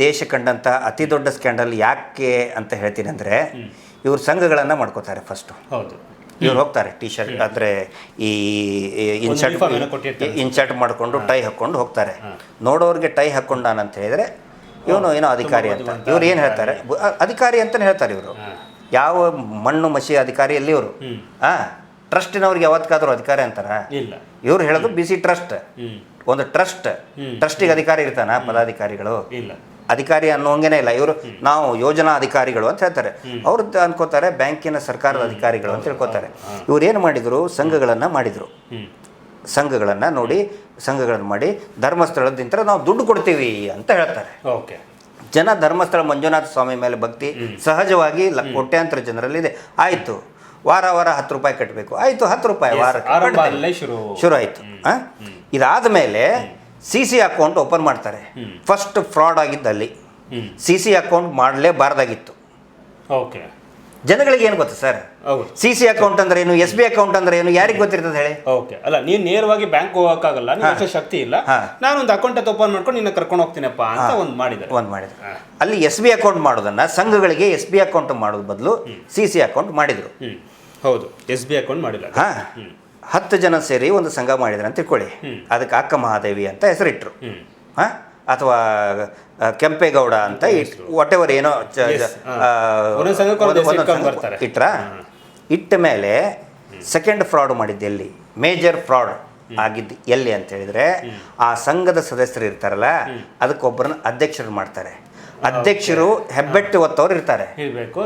ದೇಶ ಕಂಡಂಥ ಅತಿ ದೊಡ್ಡ ಸ್ಕ್ಯಾಂಡಲ್ ಯಾಕೆ ಅಂತ ಹೇಳ್ತೀನಿ ಅಂದರೆ ಇವರು ಸಂಘಗಳನ್ನು ಮಾಡ್ಕೋತಾರೆ ಫಸ್ಟು ಹೌದು. ಇವ್ರು ಹೋಗ್ತಾರೆ ಟಿ ಶರ್ಟ್ ಅಂದರೆ ಈ ಇನ್ಶರ್ಟ್ ಇನ್ಶರ್ಟ್ ಮಾಡಿಕೊಂಡು ಟೈ ಹಾಕ್ಕೊಂಡು ಹೋಗ್ತಾರೆ. ನೋಡೋರಿಗೆ ಟೈ ಹಾಕ್ಕೊಂಡಾನಂತ ಹೇಳಿದರೆ ಇವನು ಏನೋ ಅಧಿಕಾರಿ ಅಂತ. ಇವ್ರು ಏನು ಹೇಳ್ತಾರೆ? ಅಧಿಕಾರಿ. ಅಂತಲೇ ಹೇಳ್ತಾರೆ ಇವರು. ಯಾವ ಮಣ್ಣು ಮಸಿ ಅಧಿಕಾರಿ ಎಲ್ಲಿ ಇವರು. ಆ ಹಾಂ ಟ್ರಸ್ಟಿನವ್ರಿಗೆ ಯಾವತ್ತಾದ್ರೂ ಅಧಿಕಾರಿ ಅಂತಾರ? ಇವ್ರು ಹೇಳೋದು ಬಿ ಸಿ ಟ್ರಸ್ಟ್ ಒಂದು ಟ್ರಸ್ಟ್ ಟ್ರಸ್ಟಿಗೆ ಅಧಿಕಾರಿ ಇರ್ತಾನ? ಪದಾಧಿಕಾರಿಗಳು? ಇಲ್ಲ. ಅಧಿಕಾರಿ ಅನ್ನೋಂಗೇನೆ ಇಲ್ಲ. ಇವರು ನಾವು ಯೋಜನಾ ಅಧಿಕಾರಿಗಳು ಅಂತ ಹೇಳ್ತಾರೆ. ಅವ್ರದ್ದು ಅನ್ಕೋತಾರೆ ಬ್ಯಾಂಕಿನ ಸರ್ಕಾರದ ಅಧಿಕಾರಿಗಳು ಅಂತ ಹೇಳ್ಕೊತಾರೆ. ಇವ್ರು ಏನು ಮಾಡಿದರು? ಸಂಘಗಳನ್ನು ಮಾಡಿದರು. ಸಂಘಗಳನ್ನು ನೋಡಿ ಸಂಘಗಳನ್ನು ಮಾಡಿ ಧರ್ಮಸ್ಥಳದಿಂದ ನಾವು ದುಡ್ಡು ಕೊಡ್ತೀವಿ ಅಂತ ಹೇಳ್ತಾರೆ. ಓಕೆ. ಜನ ಧರ್ಮಸ್ಥಳ ಮಂಜುನಾಥ ಸ್ವಾಮಿ ಮೇಲೆ ಭಕ್ತಿ ಸಹಜವಾಗಿ ಕೋಟ್ಯಾಂತರ ಜನರಲ್ಲಿದೆ. ಆಯಿತು. ವಾರ ವಾರ ಹತ್ತು ರೂಪಾಯಿ ಕಟ್ಟಬೇಕು ಆಯಿತು ಹತ್ತು ರೂಪಾಯಿ ವಾರ ಶುರು. ಆಯಿತು. ಇದಾದ ಮೇಲೆ ಸಿ ಸಿ ಅಕೌಂಟ್ ಓಪನ್ ಮಾಡ್ತಾರೆ. ಫಸ್ಟ್ ಫ್ರಾಡ್ ಆಗಿದ್ದಲ್ಲಿ ಅಲ್ಲಿ ಸಿ ಸಿ ಅಕೌಂಟ್ ಮಾಡಲೇಬಾರ್ದಾಗಿತ್ತು. ಓಕೆ. ಜನಗಳಿಗೆ ಏನು ಗೊತ್ತು ಸರ್? ಸಿ ಸಿ ಅಕೌಂಟ್ ಅಂದ್ರೆ ಏನು ಎಸ್ ಬಿ ಅಕೌಂಟ್ ಅಂದ್ರೆ ಏನು ಯಾರಿಗೆ ಗೊತ್ತಿರ್ತದೆ ಹೇಳಿ? ಓಕೆ. ಅಲ್ಲ ನೀನು ನೇರವಾಗಿ ಬ್ಯಾಂಕ್ ಹೋಗೋಕ್ಕಾಗಲ್ಲ ನಿಮ್ಮ ಶಕ್ತಿ ಇಲ್ಲ. ನಾನು ಒಂದು ಅಕೌಂಟ್ ಓಪನ್ ಮಾಡ್ಕೊಂಡು ನಿನ್ನ ಕರ್ಕೊಂಡು ಹೋಗ್ತೀನಪ್ಪ ಅಂತ ಒಂದು ಮಾಡಿದೆ ಒಂದು ಮಾಡಿದ್ರು. ಅಲ್ಲಿ ಎಸ್ ಬಿ ಅಕೌಂಟ್ ಮಾಡೋದನ್ನ ಸಂಘಗಳಿಗೆ ಎಸ್ ಬಿ ಅಕೌಂಟ್ ಮಾಡೋದ್ ಬದಲು ಸಿ ಸಿ ಅಕೌಂಟ್ ಮಾಡಿದ್ರು. ಹೌದು. ಎಸ್ ಬಿ ಅಕೌಂಟ್ ಮಾಡಿಲ್ಲ ಹಾ. ಹತ್ತು ಜನ ಸೇರಿ ಒಂದು ಸಂಘ ಮಾಡಿದ್ರು ಅಂತ ತಿಳ್ಕೊಳ್ಳಿ. ಅದಕ್ಕೆ ಅಕ್ಕ ಮಹಾದೇವಿ ಅಂತ ಹೆಸರಿಟ್ರು. ಹಾಂ ಹಾ? ಅಥವಾ ಕೆಂಪೇಗೌಡ ಅಂತ ವಾಟ್ ಎವರ್ ಏನೋ. ಇಟ್ರಾ? ಇಟ್ಟ ಮೇಲೆ ಸೆಕೆಂಡ್ ಫ್ರಾಡ್ ಮಾಡಿದ್ದು ಎಲ್ಲಿ? ಮೇಜರ್ ಫ್ರಾಡ್ ಆಗಿದ್ದು ಎಲ್ಲಿ ಅಂತ ಹೇಳಿದ್ರೆ ಆ ಸಂಘದ ಸದಸ್ಯರು ಇರ್ತಾರಲ್ಲ ಅದಕ್ಕೊಬ್ಬರನ್ನ ಅಧ್ಯಕ್ಷರು ಮಾಡ್ತಾರೆ. ಅಧ್ಯಕ್ಷರು ಹೆಬ್ಬೆಟ್ಟು ಒತ್ತವ್ರು ಇರ್ತಾರೆ.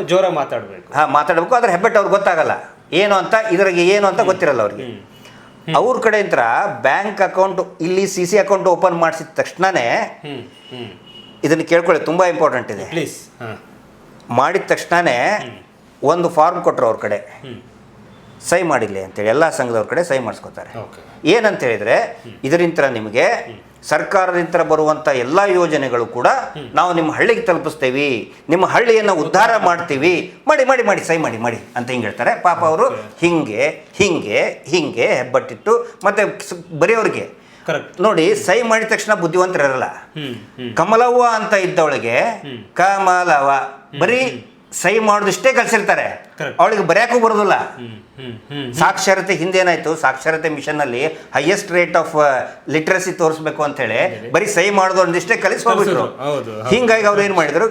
ಜೋರ ಮಾತಾಡಬೇಕು. ಹಾ ಮಾತಾಡಬೇಕು ಆದ್ರೆ ಹೆಬ್ಬೆಟ್ಟು ಅವ್ರಿಗೆ ಗೊತ್ತಾಗಲ್ಲ. ಏನು ಅಂತ ಇದ್ರಾಗೆ ಏನು ಅಂತ ಗೊತ್ತಿರಲ್ಲ ಅವ್ರಿಗೆ. ಅವ್ರ ಕಡೆಯಿಂದ ಬ್ಯಾಂಕ್ ಅಕೌಂಟ್ ಇಲ್ಲಿ ಸಿ ಸಿ ಅಕೌಂಟ್ ಓಪನ್ ಮಾಡಿಸಿದ ತಕ್ಷಣನೇ ಇದನ್ನ ಕೇಳ್ಕೊಳ್ಳಿ ತುಂಬ ಇಂಪಾರ್ಟೆಂಟ್ ಇದೆ. ಪ್ಲೀಸ್ ಮಾಡಿದ ತಕ್ಷಣನೇ ಒಂದು ಫಾರ್ಮ್ ಕೊಟ್ಟರು ಅವ್ರ ಕಡೆ. ಸಹಿ ಮಾಡಿಲ್ಲ ಅಂತೇಳಿ ಎಲ್ಲ ಸಂಘದವ್ರ ಕಡೆ ಸೈ ಮಾಡಿಸ್ಕೋತಾರೆ. ಏನಂತ ಹೇಳಿದ್ರೆ ಇದರಿಂದ ನಿಮಗೆ ಸರ್ಕಾರದಿಂದ ಬರುವಂಥ ಎಲ್ಲ ಯೋಜನೆಗಳು ಕೂಡ ನಾವು ನಿಮ್ಮ ಹಳ್ಳಿಗೆ ತಲುಪಿಸ್ತೇವೆ ನಿಮ್ಮ ಹಳ್ಳಿಯನ್ನು ಉದ್ಧಾರ ಮಾಡ್ತೀವಿ ಮಾಡಿ ಮಾಡಿ ಮಾಡಿ ಸೈ ಮಾಡಿ ಮಾಡಿ ಅಂತ ಹಿಂಗೆ ಹೇಳ್ತಾರೆ. ಪಾಪ ಅವರು ಹಿಂಗೆ ಹಿಂಗೆ ಹಿಂಗೆ ಹೆಬ್ಬಟ್ಟಿಟ್ಟು ಮತ್ತೆ ಬರೆಯವ್ರಿಗೆ ಬರೆಯೋರಿಗೆ ನೋಡಿ ಸೈ ಮಾಡಿದ ತಕ್ಷಣ ಬುದ್ಧಿವಂತರಿರಲ್ಲ. ಕಮಲವ್ವ ಅಂತ ಇದ್ದವಳಿಗೆ ಕಮಲವ ಬರೀ ಸಹಿ ಮಾಡೋದಿಷ್ಟೇ ಕಲಿಸಿರ್ತಾರೆ. ಅವಳಿಗೆ ಬರೆಯಕ್ಕೂ ಬರೋದಿಲ್ಲ. ಸಾಕ್ಷರತೆ ಹಿಂದೇನಾಯ್ತು ಸಾಕ್ಷರತೆ ಮಿಷನ್ ಅಲ್ಲಿ ಹೈಯೆಸ್ಟ್ ರೇಟ್ ಆಫ್ ಲಿಟ್ರಸಿ ತೋರಿಸ್ಬೇಕು ಅಂತ ಹೇಳಿ ಬರೀ ಸಹಿ ಮಾಡೋದು ಒಂದಿಷ್ಟೇ ಕಲಿಸಿ ಹೋಗ್ಬಿಟ್ರು. ಹಿಂಗಾಗಿ ಅವ್ರು ಏನ್ ಮಾಡಿದ್ರು?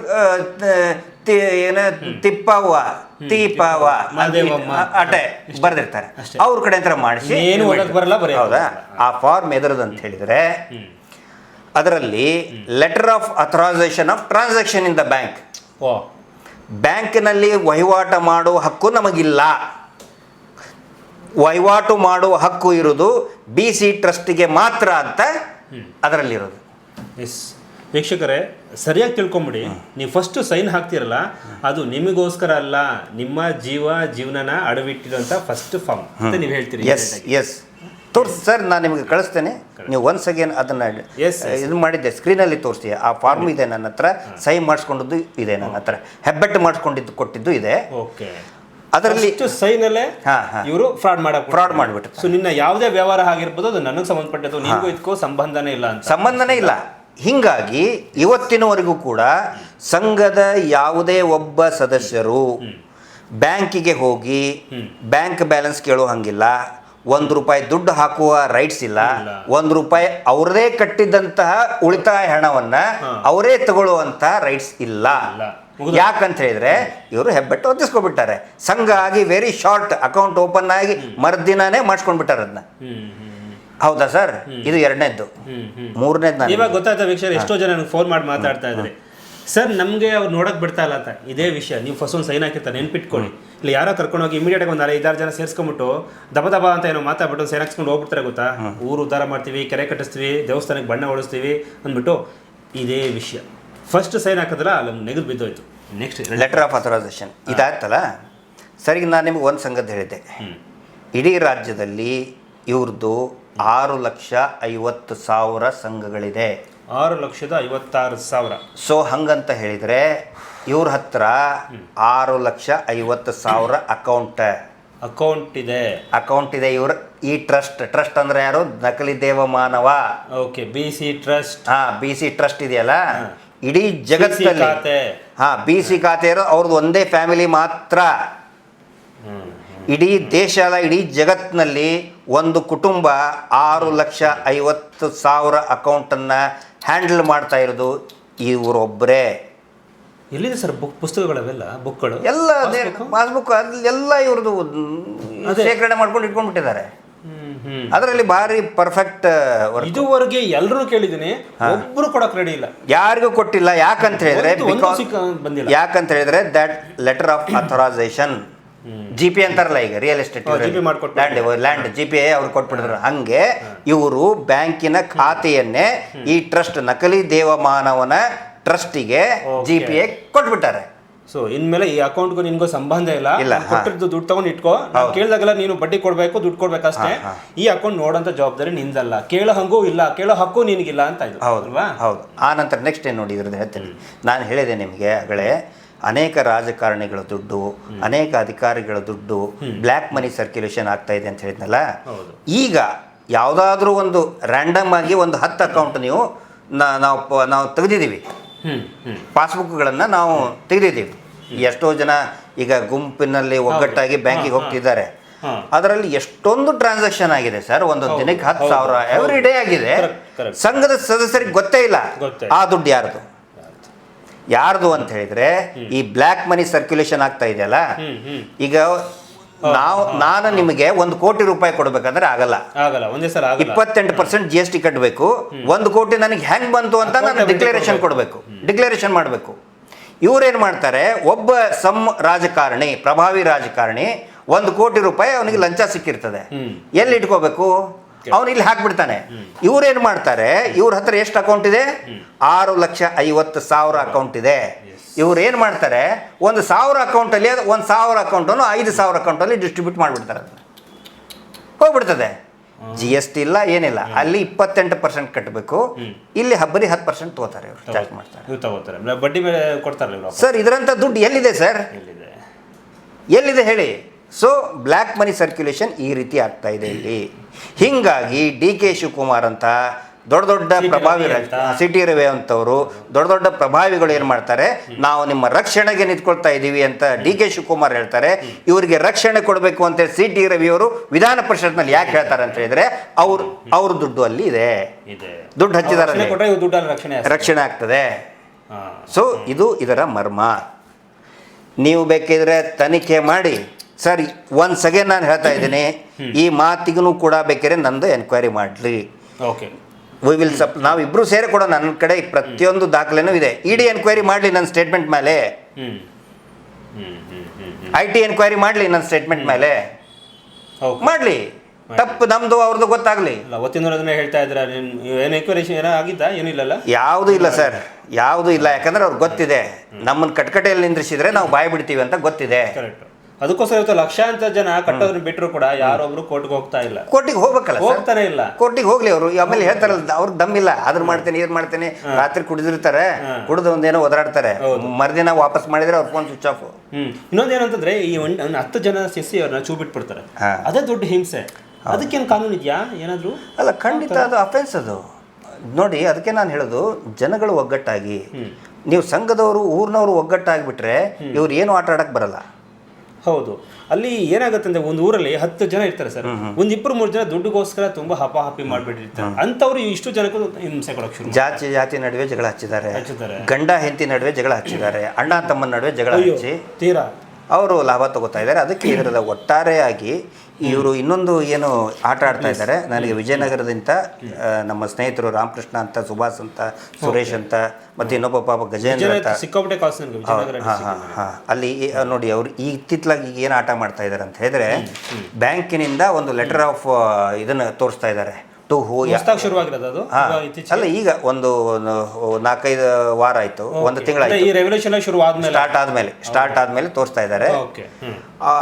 ಏನ ತಿಪ್ಪವ್ವ ತೀಪವ್ವ ಅಟೆ ಬರ್ದಿರ್ತಾರೆ. ಅವ್ರ ಕಡೆ ಅಂತ ಮಾಡಿಸಿ ಹೌದಾ? ಆ ಫಾರ್ಮ್ ಎದುರದು ಅಂತ ಹೇಳಿದ್ರೆ ಅದರಲ್ಲಿ letter of authorisation of transaction in the bank ಬ್ಯಾಂಕ್ನಲ್ಲಿ ವಹಿವಾಟು ಮಾಡುವ ಹಕ್ಕು ನಮಗಿಲ್ಲ. ವಹಿವಾಟು ಮಾಡುವ ಹಕ್ಕು ಇರುವುದು ಬಿ ಸಿ ಟ್ರಸ್ಟಿಗೆ ಮಾತ್ರ ಅಂತ ಅದರಲ್ಲಿರೋದು. ಎಸ್ ವೀಕ್ಷಕರೇ ಸರಿಯಾಗಿ ತಿಳ್ಕೊಂಬಿಡಿ. ನೀವು ಫಸ್ಟು ಸೈನ್ ಹಾಕ್ತಿರಲ್ಲ ಅದು ನಿಮಗೋಸ್ಕರ ಅಲ್ಲ ನಿಮ್ಮ ಜೀವ ಜೀವನನ ಅಡವಿಟ್ಟಿರೋಂಥ ಫಸ್ಟ್ ಫಾರ್ಮ್ ಅಂತ ನೀವು ಹೇಳ್ತೀರಿ ಎಸ್ ಎಸ್ ತೋರಿಸಿ ಸರ್ ನಾನು ನಿಮಗೆ ಕಳಿಸ್ತೇನೆ. ನೀವು ಒನ್ಸ್ ಅಗೇನ್ ಅದನ್ನ ಇದು ಮಾಡಿದ್ದೆ ಸ್ಕ್ರೀನಲ್ಲಿ ತೋರಿಸಿ ಆ ಫಾರ್ಮ್ ಇದೆ ನನ್ನ ಹತ್ರ ಸಹಿ ಮಾಡಿಸ್ಕೊಂಡದ್ದು ಇದೆ ನನ್ನ ಹತ್ರ. ಹೆಬ್ಬೆಟ್ಟು ಮಾಡಿಸ್ಕೊಂಡಿದ್ದು ಕೊಟ್ಟಿದ್ದು ಇದೆ. ಓಕೆ ಅದರಲ್ಲಿ ಇಷ್ಟು ಸೈನಲ್ಲೇ. ಇವರು ಫ್ರಾಡ್ ಮಾಡಕ್ ಫ್ರಾಡ್ ಮಾಡಿಬಿಟ್ಟು ಸೊ ನಿನ್ನ ಯಾವುದೇ ವ್ಯವಹಾರ ಆಗಿರ್ಬೋದು ಅದು ನನಗೆ ಸಂಬಂಧಪಟ್ಟದ್ದು. ನಿಮಗೂ ಇದಕ್ಕೂ ಸಂಬಂಧನೇ ಇಲ್ಲ ಅಂತ. ಸಂಬಂಧನೇ ಇಲ್ಲ. ಹಿಂಗಾಗಿ ಇವತ್ತಿನವರೆಗೂ ಕೂಡ ಸಂಘದ ಯಾವುದೇ ಒಬ್ಬ ಸದಸ್ಯರು ಬ್ಯಾಂಕಿಗೆ ಹೋಗಿ ಬ್ಯಾಂಕ್ ಬ್ಯಾಲೆನ್ಸ್ ಕೇಳೋ ಹಂಗಿಲ್ಲ. ಒಂದು ರೂಪಾಯಿ ದುಡ್ಡು ಹಾಕುವ ರೈಟ್ಸ್ ಇಲ್ಲ. ಒಂದು ರೂಪಾಯಿ ಅವರದೇ ಕಟ್ಟಿದಂತಹ ಉಳಿತಾಯ ಹಣವನ್ನ ಅವರೇ ತಗೊಳ್ಳುವಂತಹ ರೈಟ್ಸ್ ಇಲ್ಲ. ಯಾಕಂತ ಹೇಳಿದ್ರೆ ಇವರು ಹೆಬ್ಬೆಟ್ಟು ಒತ್ತಿಸ್ಕೊಬಿಟ್ಟಾರೆ. ಸಂಘ ಆಗಿ ವೆರಿ ಶಾರ್ಟ್ ಅಕೌಂಟ್ ಓಪನ್ ಆಗಿ ಮರ್ದಿನಾನೇ ಮಾಡಿಸ್ಕೊಂಡ್ಬಿಟ್ಟಾರೆ ಅದನ್ನ. ಹೌದಾ ಸರ್? ಇದು ಎರಡನೇದ್ದು. ಮೂರನೇದ್ದು ಇವಾಗ ಗೊತ್ತಾಯ್ತಾ ವೀಕ್ಷಕರು ಎಷ್ಟೋ ಜನ ನನಗೆ ಫೋನ್ ಮಾಡಿ ಮಾತಾಡ್ತಾ ಇದ್ರೆ ಸರ್ ನಮಗೆ ಅವ್ರು ನೋಡಕ್ ಬಿಡ್ತಾ ಇಲ್ಲ ಅಂತ. ಇದೇ ವಿಷಯ. ನೀವು ಫಸ್ಟ್ ಒಂದು ಸೈನ್ ಹಾಕಿರ್ತಾರೆ ನೆನ್ಪಿಟ್ಕೊಳ್ಳಿ. ಇಲ್ಲಿ ಯಾರೋ ಕರ್ಕೊಂಡೋಗಿ ಇಮಿಡಿಯೇಟ್ ಒಂದು ಐದಾರು ಜನ ಸೇರಿಸ್ಕೊಂಬಿಟ್ಟು ದಬ ದಬ ಅಂತ ಏನೋ ಮಾತಾಡ್ಬಿಟ್ಟು ಸೈನ್ ಹಾಕ್ಸ್ಕೊಂಡು ಹೋಗ್ಬಿಡ್ತಾರೆ ಗೊತ್ತಾ? ಊರು ಉದ್ಧಾರ ಮಾಡ್ತೀವಿ ಕೆರೆ ಕಟ್ಟಿಸ್ತೀವಿ ದೇವಸ್ಥಾನಕ್ಕೆ ಬಣ್ಣ ಹೊಡಿಸ್ತೀವಿ ಅಂದ್ಬಿಟ್ಟು ಇದೇ ವಿಷಯ. ಫಸ್ಟ್ ಸೈನ್ ಹಾಕಿದ್ರೆ ಅಲ್ಲಿ ನೆಗೆದು ಬಿದ್ದೋಯ್ತು. ನೆಕ್ಸ್ಟ್ ಲೆಟರ್ ಆಫ್ ಅಥರೈಸೇಷನ್ ಇದಾಯ್ತಲ್ಲ? ಸರಿ ನಾನು ನಿಮ್ಗೆ ಒಂದು ಸಂಗತಿ ಹೇಳಿದ್ದೆ. ಇಡೀ ರಾಜ್ಯದಲ್ಲಿ ಇವ್ರದ್ದು ಆರು ಲಕ್ಷ ಐವತ್ತು ಸಾವಿರ ಸಂಘಗಳಿದೆ. ಆರು ಲಕ್ಷದ ಐವತ್ತಾರು ಸಾವಿರ. ಸೊ ಹಂಗಂತ ಹೇಳಿದರೆ ಇವ್ರ ಹತ್ರ ಆರು ಲಕ್ಷ ಐವತ್ತು ಸಾವಿರ ಅಕೌಂಟ್ ಅಕೌಂಟ್ ಇದೆ. ಅಕೌಂಟ್ ಇದೆ ಇವ್ರ ಈ ಟ್ರಸ್ಟ್ ಟ್ರಸ್ಟ್ ಅಂದ್ರೆ ಯಾರು? ನಕಲಿ ದೇವ ಮಾನವ. ಓಕೆ ಬಿ ಸಿ ಟ್ರಸ್ಟ್ ಹಾ ಬಿ ಸಿ ಟ್ರಸ್ಟ್ ಇದೆಯಲ್ಲ? ಇಡೀ ಜಗತ್ತಲ್ಲಿ. ಖಾತೆ. ಹಾ ಬಿ ಸಿ ಖಾತೆ ಇರೋ ಅವ್ರದ್ದು ಒಂದೇ ಫ್ಯಾಮಿಲಿ ಮಾತ್ರ. ಇಡೀ ದೇಶ ಅಲ್ಲ ಇಡೀ ಜಗತ್ತಿನಲ್ಲಿ ಒಂದು ಕುಟುಂಬ ಆರು ಲಕ್ಷ ಐವತ್ತು ಸಾವಿರ ಅಕೌಂಟನ್ನು ಹ್ಯಾಂಡಲ್ ಮಾಡ್ತಾ ಇರೋದು ಇವರೊಬ್ಬರೇ ಎಲ್ಲಿದೆ ಸರ್ ಬುಕ್ ಪುಸ್ತಕಗಳವೆಲ್ಲ ಬುಕ್ಗಳು? ಎಲ್ಲ ಪಾಸ್ಬುಕ್ ಎಲ್ಲ ಇವ್ರದ್ದು ಶೇಖರಣೆ ಮಾಡ್ಕೊಂಡು ಇಟ್ಕೊಂಡ್ಬಿಟ್ಟಿದ್ದಾರೆ ಅದರಲ್ಲಿ ಭಾರಿ ಪರ್ಫೆಕ್ಟ್ ಇದುವರೆಗೆ ಎಲ್ಲರೂ ಕೇಳಿದ್ದೀನಿ ಒಬ್ರು ಕೊಡಕ್ ರೆಡಿ ಇಲ್ಲ. ಯಾರಿಗೂ ಕೊಟ್ಟಿಲ್ಲ ಯಾಕಂತ ಹೇಳಿದ್ರೆ ಯಾಕಂತ ಹೇಳಿದ್ರೆ that letter of authorisation G P ಅಂತಾರಲ್ಲ ಈಗ real estate. Land land G P ಅವ್ರು ಹಂಗೆ ಇವರು ಬ್ಯಾಂಕಿನ ಖಾತೆಯನ್ನೇ ಈ ಟ್ರಸ್ಟ್ ನಕಲಿ ದೇವಮಾನವನ ಟ್ರಸ್ಟಿಗೆ ಜಿ ಪಿ ಎ ಕೊಟ್ಬಿಟ್ಟಾರೆ. ಸೊ ಇನ್ಮೇಲೆ ಈ ಅಕೌಂಟ್ಗೂ ನಿನ್ಗೂ ಸಂಬಂಧ ಇಲ್ಲ. ಇಲ್ಲ, ಕೊಟ್ಟಿದ್ದು ದುಡ್ಡು ತಗೊಂಡು ಇಟ್ಕೋ. ಕೇಳಿದಾಗೆಲ್ಲ ನೀನು ಬಡ್ಡಿ ಕೊಡ್ಬೇಕು ದುಡ್ಡು ಕೊಡ್ಬೇಕಷ್ಟೇ. ಈ ಅಕೌಂಟ್ ನೋಡೋಂಥ ಜವಾಬ್ದಾರಿ ನಿಂದಲ್ಲ. ಕೇಳೋ ಹಂಗೂ ಇಲ್ಲ ಕೇಳೋ ಹಕ್ಕು ನಿನಗಿಲ್ಲ ಅಂತ ಇದು ಹೌದು ಹೌದು. ಆ ನಂತರ ನೆಕ್ಸ್ಟ್ ಏನು ನೋಡಿ ಇದ್ರದ್ದು ಹೇಳ್ತೀನಿ. ನಾನು ಹೇಳಿದೆ ನಿಮಗೆ ಆಗಲೇ. ಅನೇಕ ರಾಜಕಾರಣಿಗಳ ದುಡ್ಡು ಅನೇಕ ಅಧಿಕಾರಿಗಳ ದುಡ್ಡು ಬ್ಲ್ಯಾಕ್ ಮನಿ ಸರ್ಕ್ಯುಲೇಷನ್ ಆಗ್ತಾ ಇದೆ ಅಂತ ಹೇಳಿದ್ನಲ್ಲ. ಈಗ ಯಾವುದಾದ್ರೂ ಒಂದು ರ್ಯಾಂಡಮ್ ಆಗಿ ಒಂದು ಹತ್ತು ಅಕೌಂಟ್ ನೀವು ನಾವು ನಾವು ತೆಗೆದಿದ್ದೀವಿ. ಪಾಸ್ಬುಕ್ಗಳನ್ನು ನಾವು ತೆಗೆದಿದ್ದೀವಿ. ಎಷ್ಟೋ ಜನ ಈಗ ಗುಂಪಿನಲ್ಲಿ ಒಗ್ಗಟ್ಟಾಗಿ ಬ್ಯಾಂಕಿಗೆ ಹೋಗ್ತಿದ್ದಾರೆ. ಅದರಲ್ಲಿ ಎಷ್ಟೊಂದು ಟ್ರಾನ್ಸಾಕ್ಷನ್ ಆಗಿದೆ ಸರ್? ಒಂದೊಂದು ದಿನಕ್ಕೆ ಹತ್ತು ಸಾವಿರ ಎವ್ರಿ ಡೇ ಆಗಿದೆ. ಸಂಘದ ಸದಸ್ಯರಿಗೆ ಗೊತ್ತೇ ಇಲ್ಲ. ಆ ದುಡ್ಡು ಯಾರ್ದು? ಯಾರ್ದು ಅಂತ ಹೇಳಿದ್ರೆ ಈ ಬ್ಲ್ಯಾಕ್ ಮನಿ ಸರ್ಕ್ಯುಲೇಷನ್ ಆಗ್ತಾ ಇದೆಯಲ್ಲ? ಈಗ ನಾವು ನಾನು ನಿಮಗೆ ಒಂದು ಕೋಟಿ ರೂಪಾಯಿ ಕೊಡ್ಬೇಕಂದ್ರೆ ಆಗಲ್ಲ. ಇಪ್ಪತ್ತೆಂಟು ಪರ್ಸೆಂಟ್ ಜಿ ಎಸ್ ಟಿ ಕಟ್ಟಬೇಕು ಒಂದು ಕೋಟಿ ನನಗೆ ಹೆಂಗ್ ಬಂತು ಅಂತ ನಾನು ಡಿಕ್ಲರೇಷನ್ ಕೊಡಬೇಕು. ಡಿಕ್ಲರೇಷನ್ ಮಾಡಬೇಕು. ಇವ್ರೇನು ಮಾಡ್ತಾರೆ? ಒಬ್ಬ ಸಮ್ ರಾಜಕಾರಣಿ ಪ್ರಭಾವಿ ರಾಜಕಾರಣಿ ಒಂದು ಕೋಟಿ ರೂಪಾಯಿ ಅವನಿಗೆ ಲಂಚ ಸಿಕ್ಕಿರ್ತದೆ. ಎಲ್ಲಿ ಇಟ್ಕೋಬೇಕು? ಅವನು ಇಲ್ಲಿ ಹಾಕ್ಬಿಡ್ತಾನೆ. ಇವ್ರೇನು ಮಾಡ್ತಾರೆ? ಇವ್ರ ಹತ್ರ ಎಷ್ಟು ಅಕೌಂಟ್ ಇದೆ? ಆರು ಲಕ್ಷ ಐವತ್ತು ಸಾವಿರ ಅಕೌಂಟ್ ಇದೆ. ಇವ್ರು ಏನು ಮಾಡ್ತಾರೆ? ಒಂದು ಸಾವಿರ ಅಕೌಂಟಲ್ಲಿ ಒಂದು ಸಾವಿರ ಅಕೌಂಟನ್ನು ಐದು ಸಾವಿರ ಅಕೌಂಟಲ್ಲಿ ಡಿಸ್ಟ್ರಿಬ್ಯೂಟ್ ಮಾಡಿಬಿಡ್ತಾರೆ ಹೋಗ್ಬಿಡ್ತದೆ. ಜಿ ಎಸ್ ಟಿ ಇಲ್ಲ ಏನಿಲ್ಲ. ಅಲ್ಲಿ ಇಪ್ಪತ್ತೆಂಟು ಪರ್ಸೆಂಟ್ ಕಟ್ಟಬೇಕು ಇಲ್ಲಿ ಹಬ್ಬರಿ ಹತ್ತು ಪರ್ಸೆಂಟ್ ತಗೋತಾರೆ ಇವರು ಚಾರ್ಜ್ ಮಾಡ್ತಾರೆ. ಬಡ್ಡಿ ಮೇಲೆ ಕೊಡ್ತಾರಲ್ಲ ಸರ್ ಇದರಂಥ ದುಡ್ಡು ಎಲ್ಲಿದೆ ಸರ್? ಎಲ್ಲಿದೆ ಹೇಳಿ? ಸೊ ಬ್ಲ್ಯಾಕ್ ಮನಿ ಸರ್ಕ್ಯುಲೇಷನ್ ಈ ರೀತಿ ಆಗ್ತಾ ಇದೆ ಇಲ್ಲಿ. ಹೀಗಾಗಿ ಡಿ ಕೆ ಶಿವಕುಮಾರ್ ಅಂತ ದೊಡ್ಡ ದೊಡ್ಡ ಸಿ ಟಿ ಪ್ರಭಾವಿ. ಸಿಟಿ ರವಿ ಅಂತವರು ದೊಡ್ಡ ದೊಡ್ಡ ಪ್ರಭಾವಿಗಳು ಏನು ಮಾಡ್ತಾರೆ? ನಾವು ನಿಮ್ಮ ರಕ್ಷಣೆಗೆ ನಿಂತ್ಕೊಳ್ತಾ ಇದ್ದೀವಿ ಅಂತ ಡಿ ಕೆ ಶಿವಕುಮಾರ್ ಹೇಳ್ತಾರೆ. ಇವರಿಗೆ ರಕ್ಷಣೆ ಕೊಡಬೇಕು ಅಂತ ಸಿ ಟಿ ರವಿಯವರು ವಿಧಾನ ಪರಿಷತ್ನಲ್ಲಿ ಯಾಕೆ ಹೇಳ್ತಾರೆ ಅಂತ ಹೇಳಿದ್ರೆ ಅವ್ರ ಅವ್ರ ದುಡ್ಡು ಅಲ್ಲಿ ಇದೆ. ದುಡ್ಡು ಹಚ್ಚಿದಾರ ರಕ್ಷಣೆ ಆಗ್ತದೆ. ಸೊ ಇದು ಇದರ ಮರ್ಮ. ನೀವು ಬೇಕಿದ್ರೆ ತನಿಖೆ ಮಾಡಿ. ಸರ್ ಒಂದು ಸೆಕೆಂಡ್ ನಾನು ಹೇಳ್ತಾ ಇದ್ದೀನಿ. ಈ ಮಾತಿಗೂ ಕೂಡ ಬೇಕಾದ್ರೆ ನಂದು ಎನ್ಕ್ವೈರಿ ಮಾಡಲಿ. ಓಕೆ. ವಿ ವಿಲ್ ಸಪ್ ನಾವಿಬ್ಬರು ಸೇರಿ ಕೂಡ ನನ್ನ ಕಡೆ ಪ್ರತಿಯೊಂದು ದಾಖಲೆನೂ ಇದೆ. ಇಡಿ ಎನ್ಕ್ವೈರಿ ಮಾಡಲಿ ನನ್ನ ಸ್ಟೇಟ್ಮೆಂಟ್ ಮೇಲೆ. ಐ ಟಿ ಎನ್ಕ್ವೈರಿ ಮಾಡಲಿ ನನ್ನ ಸ್ಟೇಟ್ಮೆಂಟ್ ಮೇಲೆ. ಮಾಡಲಿ. ತಪ್ಪು ನಮ್ಮದು ಅವ್ರದ್ದು ಗೊತ್ತಾಗಲಿ. ಹೇಳ್ತಾ ಇದ್ರ ಏನು ಎಕ್ವರೇಷನ್ ಏನೋ ಆಗಿದ್ದ ಏನಿಲ್ಲಲ್ಲ ಯಾವುದೂ ಇಲ್ಲ ಸರ್. ಯಾವುದು ಇಲ್ಲ ಯಾಕಂದ್ರೆ ಅವ್ರಿಗೆ ಗೊತ್ತಿದೆ. ನಮ್ಮನ್ನು ಕಟ್ಕಟೆಯಲ್ಲಿ ನಿಂದ್ರಿಸಿದ್ರೆ ನಾವು ಬಾಯಿ ಬಿಡ್ತೀವಿ ಅಂತ ಗೊತ್ತಿದೆ. ಕರೆಕ್ಟ್ ಅದಕ್ಕೋಸ್ಕರ ಇವತ್ತು ಲಕ್ಷಾಂತರ ಜನ ಕಟ್ಟೋದ್ರ ಬಿಟ್ಟರು ಕೂಡ ಯಾರೊಬ್ರು ಕೋರ್ಟ್ಗೆ ಹೋಗ್ತಾ ಇಲ್ಲ. ಕೋರ್ಟಿಗೆ ಹೋಗ್ಬೇಕಲ್ಲ ಹೋಗ್ತಾನೆ ಇಲ್ಲ. ಕೋರ್ಟಿಗೆ ಹೋಗ್ಲಿ ಅವರು. ಆಮೇಲೆ ಹೇಳ್ತಾರಲ್ಲ ಅವ್ರಿಗೆ ದಮ್ಮಿಲ್ಲ ಅದ್ರ ಮಾಡ್ತೇನೆ ಇದ್ ಮಾಡ್ತೇನೆ. ರಾತ್ರಿ ಕುಡಿದಿರ್ತಾರೆ ಕುಡಿದು ಒಂದೇನೋ ಒದರಾಡ್ತಾರೆ ಮರದಿನ ವಾಪಸ್ ಮಾಡಿದ್ರೆ ಅವ್ರ ಫೋನ್ ಸ್ವಿಚ್ ಆಫ್ ಹ್ಮ್. ಇನ್ನೊಂದು ಏನಂತಂದ್ರೆ ಈ ಒಂದ್ ಒಂದ್ ಹತ್ತು ಜನ ಸಿಸಿ ಅವ್ರನ್ನ ಚೂ ಬಿಟ್ಬಿಡ್ತಾರೆ ಅದೇ ದೊಡ್ಡ ಹಿಂಸೆ. ಅದಕ್ಕೇನು ಕಾನೂನು ಇದೆಯಾ? ಏನಾದ್ರು? ಅಲ್ಲ ಖಂಡಿತ ಅದು ಅಫೆನ್ಸ್ ಅದು. ನೋಡಿ ಅದಕ್ಕೆ ನಾನು ಹೇಳೋದು ಜನಗಳು ಒಗ್ಗಟ್ಟಾಗಿ ನೀವು ಸಂಘದವರು ಊರಿನವರು ಒಗ್ಗಟ್ಟಾಗಿಬಿಟ್ರೆ ಇವ್ರು ಏನು ಆಟ ಆಡಕ್ಕೆ ಬರಲ್ಲ. ಹೌದು. ಅಲ್ಲಿ ಏನಾಗುತ್ತೆ ಅಂದ್ರೆ ಒಂದು ಊರಲ್ಲಿ ಹತ್ತು ಜನ ಇರ್ತಾರೆ ಸರ್. ಒಂದ್ ಇಬ್ಬರು ಮೂರು ಜನ ದುಡ್ಡುಗೋಸ್ಕರ ತುಂಬಾ ಹಪಾಹಪಿ ಮಾಡ್ಬಿಟ್ಟಿರ್ತಾರೆ. ಅಂತವ್ರು ಇಷ್ಟು ಜನಕ್ಕೂ ಹಿಂಸೆ ಕೊಡಕ್ಕೆ ಶುರು ಜಾತಿ ಜಾತಿ ನಡುವೆ ಜಗಳ ಹಚ್ಚಿದ್ದಾರೆ. ಹಚ್ಚಿದ್ದಾರೆ. ಗಂಡ ಹೆಂಡತಿ ನಡುವೆ ಜಗಳ ಹಚ್ಚಿದ್ದಾರೆ. ಅಣ್ಣ ತಮ್ಮ ನಡುವೆ ಜಗಳ ಹಚ್ಚಿ. ತೀರಾ. ಅವರು ಲಾಭ ತಗೋತಾ ಇದ್ದಾರೆ. ಅದಕ್ಕೆ ಇದರದ ಒಟ್ಟಾರೆಯಾಗಿ ಇವರು ಇನ್ನೊಂದು ಏನು ಆಟ ಆಡ್ತಾ ಇದ್ದಾರೆ. ನನಗೆ ವಿಜಯನಗರದಿಂದ ನಮ್ಮ ಸ್ನೇಹಿತರು ರಾಮಕೃಷ್ಣ ಅಂತ ಸುಭಾಷ್ ಅಂತ ಸುರೇಶ್ ಅಂತ ಮತ್ತೆ ಇನ್ನೊಬ್ಬ ಪಾಪ ಗಜೇಂದ್ರ ಅಂತ. ಹಾಂ ಹಾಂ ಹಾಂ. ಅಲ್ಲಿ ನೋಡಿ ಅವರು ಈ ಇತ್ತಿತ್ತಲಾಗಿ ಈಗ ಏನು ಆಟ ಮಾಡ್ತಾ ಇದ್ದಾರೆ ಅಂತ ಹೇಳಿದ್ರೆ ಬ್ಯಾಂಕಿನಿಂದ ಒಂದು ಲೆಟರ್ ಆಫ್ ಇದನ್ನು ತೋರಿಸ್ತಾ ಇದ್ದಾರೆ. ಟು ಹೂ ಹೊಸ್ದಾಗಿ ಶುರುವಾಗಿರೋದು ಅದು? ಹಾಂ. ಇವಾಗ ಇತ್ತೀಚೆಗೆ? ಅಲ್ಲ ಈಗ ಒಂದು ಒಂದು ನಾಲ್ಕೈದು ವಾರ ಆಯಿತು. ಒಂದು ಅಂದ್ರೆ ತಿಂಗಳಾಯ್ತು ಈ ರೆವಲ್ಯೂಷನ್ ಶುರು ಆದ್ಮೇಲೆ ಸ್ಟಾರ್ಟ್ ಆದಮೇಲೆ ಸ್ಟಾರ್ಟ್ ಆದಮೇಲೆ ತೋರಿಸ್ತಾ ಇದ್ದಾರೆ. Okay hmm.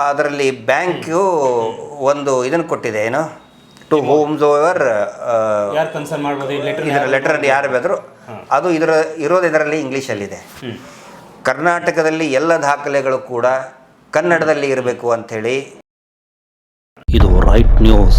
ಅದರಲ್ಲಿ ಬ್ಯಾಂಕು ಒಂದು ಇದನ್ನು ಕೊಟ್ಟಿದೆ ಏನು? ಟು ಹೋಮ್ಸ್ ಓವರ್ ಯಾರು ಕನ್ಸರ್ನ್ ಮಾಡ್ಬೋದು? ಈ ಲೆಟರ್ ಇದರ ಯಾರು ಬೇದ್ರು ಅದು ಇದರ ಇರೋದು ಇದರಲ್ಲಿ ಇಂಗ್ಲೀಷಲ್ಲಿದೆ ಹ್ಮ್. ಕರ್ನಾಟಕದಲ್ಲಿ ಎಲ್ಲ ದಾಖಲೆಗಳು ಕೂಡ ಕನ್ನಡದಲ್ಲಿ ಇರಬೇಕು ಅಂಥೇಳಿ. ಇದು ರೈಟ್ ನ್ಯೂಸ್